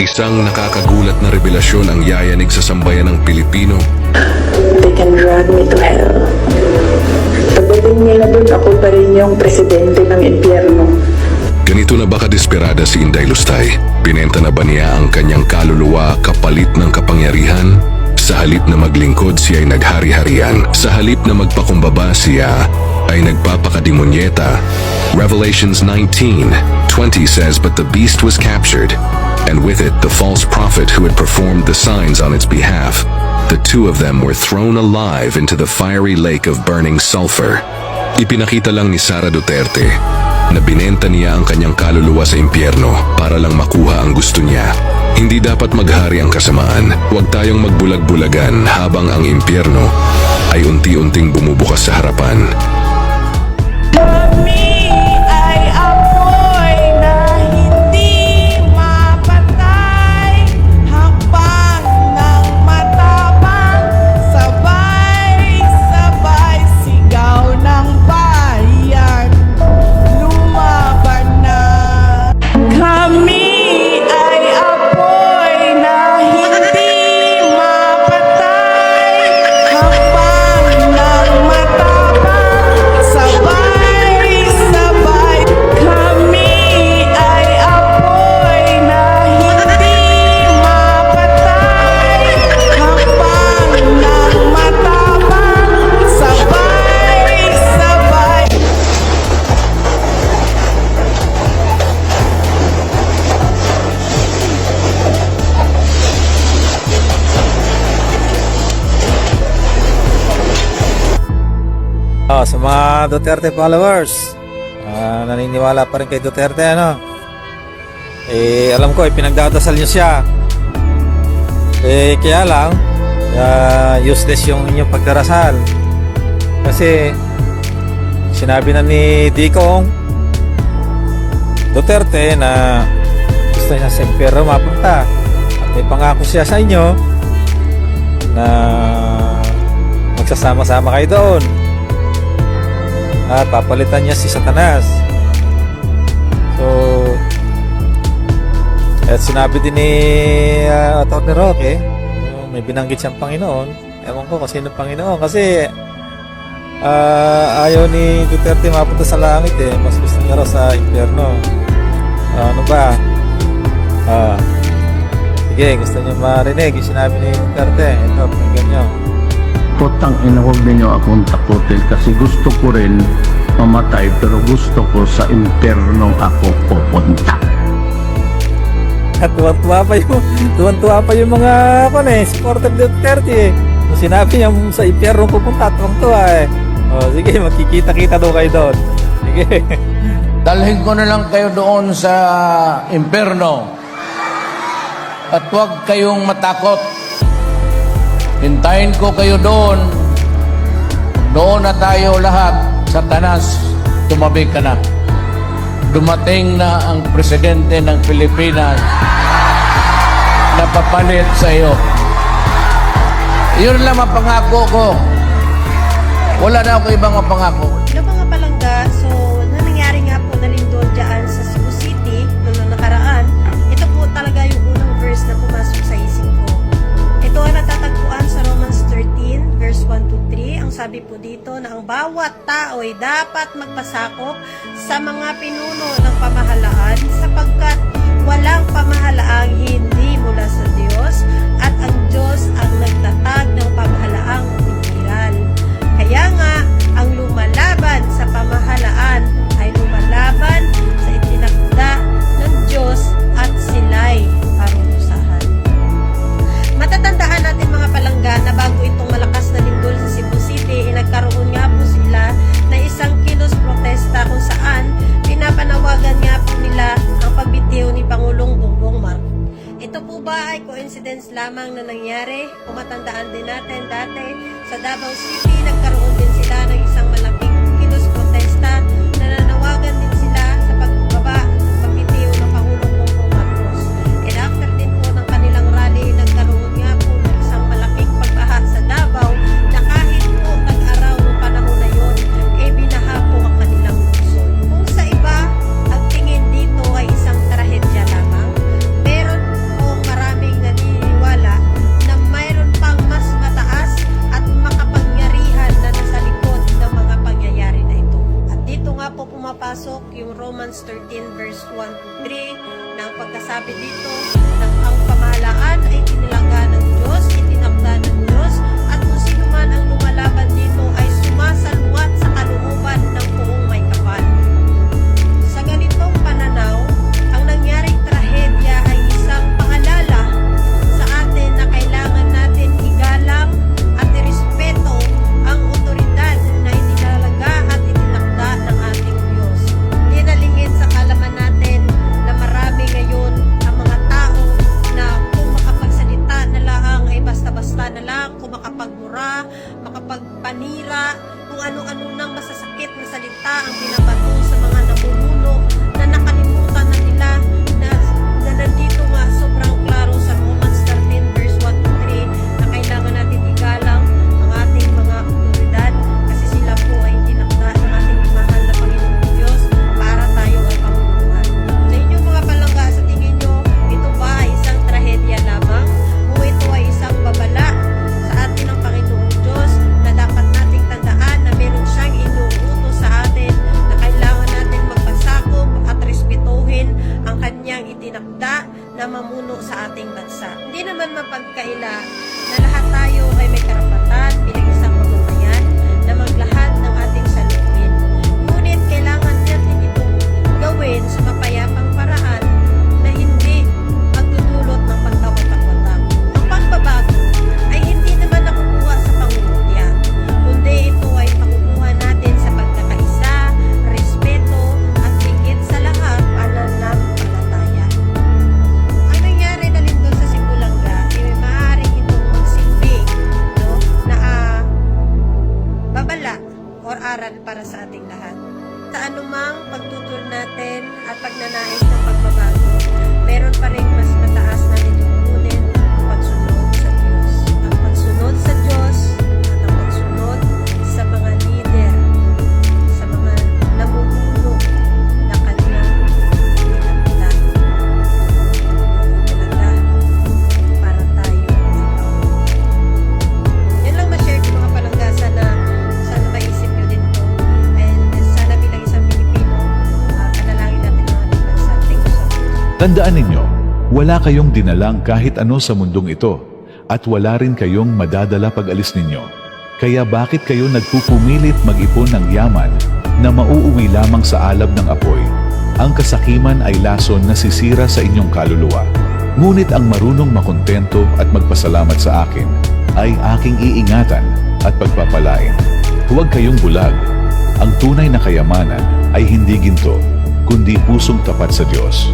Isang nakakagulat na revelasyon ang yayanig sa sambayan ng Pilipino They can drag me to hell. Pagdating nila dun, ako pa rin yung presidente ng impyerno. Ganito na ba kadesperada si Inday Lustay? Binenta na ba niya ang kanyang kaluluwa kapalit ng kapangyarihan? Sa halip na maglingkod siya ay naghari-harian. Sa halip na magpakumbaba siya ay nagpapakademonyeta. Revelations 19:20 says, But the beast was captured, and with it the false prophet who had performed the signs on its behalf. The two of them were thrown alive into the fiery lake of burning sulfur. Ipinakita lang ni Sara Duterte na binenta niya ang kanyang kaluluwa sa impyerno para lang makuha ang gusto niya. Hindi dapat maghari ang kasamaan. Huwag tayong magbulag-bulagan habang ang impyerno ay unti-unting bumubukas sa harapan. Sa mga Duterte followers, ah, naniniwala pa rin kay Duterte, ano? Eh, alam ko, eh, pinagdadasal niyo siya. Eh, kaya lang, ah, useless yung inyong pagdarasal. Kasi, sinabi na ni Dikong Duterte na gusto niya sa impyerno mapunta. At may pangako siya sa inyo na magsasama-sama kayo doon at papalitan niya si Satanas. So, at sinabi din ni uh, Atty. Roque, yung may binanggit siyang Panginoon. Ewan ko kung sino Panginoon. Kasi ah, ayaw ni Duterte mapunta sa langit eh. Mas gusto niya raw sa impyerno. Ah, ano ba? Ah, sige, gusto niyo marinig yung sinabi ni Duterte. Ito. Putang ina, huwag ninyo akong takutin kasi gusto ko rin mamatay pero gusto ko sa impyerno ako pupunta. At tuwan-tuwa pa yung, tuwan-tuwa pa yung mga, ano eh, supporter ni Duterte eh. Sinabi niya sa impyerno pupunta, tuwang-tuwa eh. O, sige, magkikita-kita daw kayo doon. Sige. Dalhin ko na lang kayo doon sa impyerno. At huwag kayong matakot. Hintayin ko kayo doon. Doon na tayo lahat. Sa tanas, tumabi ka na. Dumating na ang presidente ng Pilipinas na papalit sa iyo. Yun lang ang pangako ko. Wala na ako ibang mapangako. Hello mga palangga, so 3. Ang sabi po dito na ang bawat tao ay dapat magpasakop sa mga pinuno ng pamahalaan sapagkat walang pamahalaang hindi mula sa Diyos at ang Diyos ang nagtatag ng pamahalaang lamang na nangyari? Kung matandaan din natin dati sa Davao City, nagkaroon 1 to 3 ng pagkasabi dito. na nais ng pagbabago, meron pa rin Tandaan ninyo, wala kayong dinalang kahit ano sa mundong ito at wala rin kayong madadala pag alis ninyo. Kaya bakit kayo nagpupumilit mag-ipon ng yaman na mauuwi lamang sa alab ng apoy? Ang kasakiman ay lason na sisira sa inyong kaluluwa. Ngunit ang marunong makontento at magpasalamat sa akin ay aking iingatan at pagpapalain. Huwag kayong bulag. Ang tunay na kayamanan ay hindi ginto, kundi pusong tapat sa Diyos.